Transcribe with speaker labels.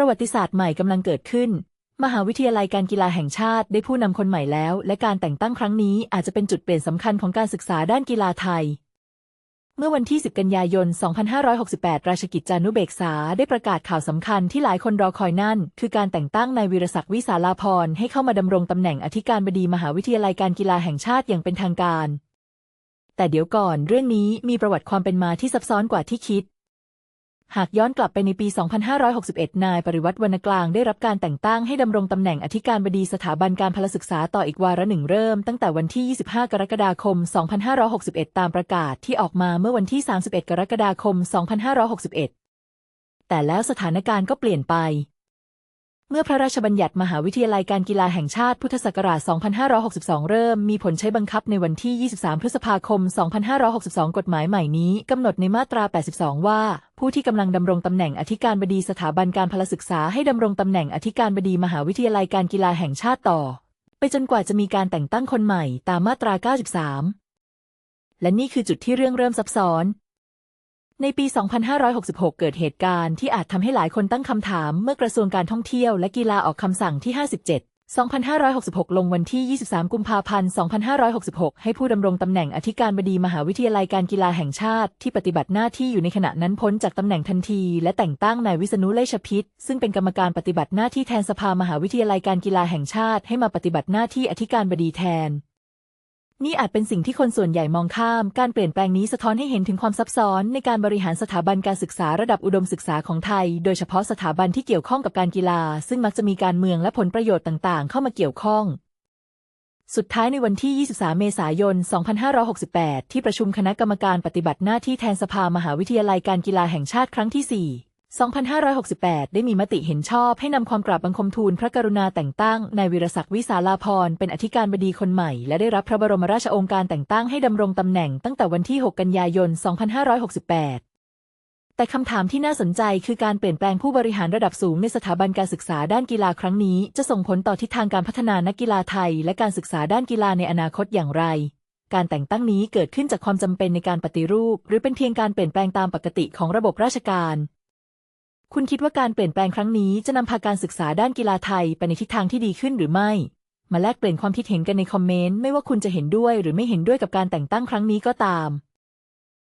Speaker 1: ประวัติศาสตร์ใหม่กำลังเกิดขึ้น มหาวิทยาลัยการกีฬาแห่งชาติได้ผู้นำคนใหม่แล้ว และการแต่งตั้งครั้งนี้อาจจะเป็นจุดเปลี่ยนสำคัญของการศึกษาด้านกีฬาไทย เมื่อวันที่ 10 กันยายน 2568 ราชกิจจานุเบกษาได้ประกาศข่าวสำคัญที่หลายคนรอคอยนั่น คือการแต่งตั้งนายวีรศักดิ์วิสาลาพรให้เข้ามาดำรงตำแหน่งอธิการบดีมหาวิทยาลัยการกีฬาแห่งชาติอย่างเป็นทางการแต่เดี๋ยวก่อนเรื่องนี้มีประวัติความเป็นมาที่ซับซ้อนกว่าที่คิด หากย้อนกลับไปในปี 2561 นายปริวัติวรรณกลางได้รับการแต่งตั้งให้ดำรงตำแหน่งอธิการบดีสถาบันการพลศึกษาต่ออีกวาระหนึ่งเริ่มตั้งแต่วันที่ 25 กรกฎาคม 2561 ตามประกาศที่ออกมาเมื่อวันที่ 31 กรกฎาคม 2561 แต่แล้วสถานการณ์ก็เปลี่ยนไป เมื่อพระราชบัญญัติมหาวิทยาลัยการกีฬาแห่งชาติพุทธศักราช 2562 เริ่มมีผลใช้บังคับในวันที่ 23 พฤษภาคม 2562 กฎหมายใหม่นี้กำหนดในมาตรา 82 ว่า ผู้ที่กำลังดำรงตำแหน่งอธิการบดีสถาบันการพลศึกษาให้ดำรงตำแหน่งอธิการบดีมหาวิทยาลัยการกีฬาแห่งชาติต่อ ไปจนกว่าจะมีการแต่งตั้งคนใหม่ตามมาตรา 93 และนี่คือจุดที่เรื่องเริ่มซับซ้อน ในปี 2566 เกิดเหตุการณ์ที่อาจทำให้หลายคนตั้งคำถามเมื่อกระทรวงการท่องเที่ยวและกีฬาออกคำสั่งที่ 57 2566 ลงวันที่ 23 กุมภาพันธ์ 2566 ให้ผู้ดำรงตำแหน่งอธิการบดีมหาวิทยาลัยการกีฬาแห่งชาติที่ปฏิบัติหน้าที่อยู่ในขณะนั้นพ้นจากตำแหน่งทันที และแต่งตั้งนายวิษณุเลชพิษซึ่งเป็นกรรมการปฏิบัติหน้าที่แทนสภามหาวิทยาลัยการกีฬาแห่งชาติให้มาปฏิบัติหน้าที่อธิการบดีแทน นี่อาจเป็นสิ่งที่คนส่วนใหญ่มองข้าม การเปลี่ยนแปลงนี้สะท้อนให้เห็นถึงความซับซ้อนในการบริหารสถาบันการศึกษาระดับอุดมศึกษาของไทย โดยเฉพาะสถาบันที่เกี่ยวข้องกับการกีฬา ซึ่งมักจะมีการเมืองและผลประโยชน์ต่าง ๆ เข้ามาเกี่ยวข้อง สุดท้ายในวันที่ 23 เมษายน 2568 ที่ประชุมคณะกรรมการปฏิบัติหน้าที่แทนสภามหาวิทยาลัยการกีฬาแห่งชาติครั้งที่ 4 2568 ได้มีมติเห็นชอบให้นำความกราบบังคมทูลพระกรุณาแต่งตั้งนายวีรศักดิ์วิสาลาพรเป็นอธิการบดีคนใหม่ และได้รับพระบรมราชโองการแต่งตั้งให้ดำรงตำแหน่งตั้งแต่วันที่ 6 กันยายน 2568แต่คำถามที่น่าสนใจคือการเปลี่ยนแปลงผู้บริหารระดับสูงในสถาบันการศึกษาด้านกีฬาครั้งนี้ จะส่งผลต่อทิศทางการพัฒนานักกีฬาไทย และการศึกษาด้านกีฬาในอนาคตอย่างไร การแต่งตั้งนี้เกิดขึ้นจากความจำเป็นในการปฏิรูป หรือเป็นเพียงการเปลี่ยนแปลงตามปกติของระบบราชการ คุณคิดว่าการเปลี่ยนแปลงครั้งนี้จะนำพาการศึกษาด้านกีฬาไทยไปในทิศทางที่ดีขึ้นหรือไม่ มาแลกเปลี่ยนความคิดเห็นกันในคอมเมนต์ไม่ว่าคุณจะเห็นด้วยหรือไม่เห็นด้วยกับการแต่งตั้งครั้งนี้ก็ตาม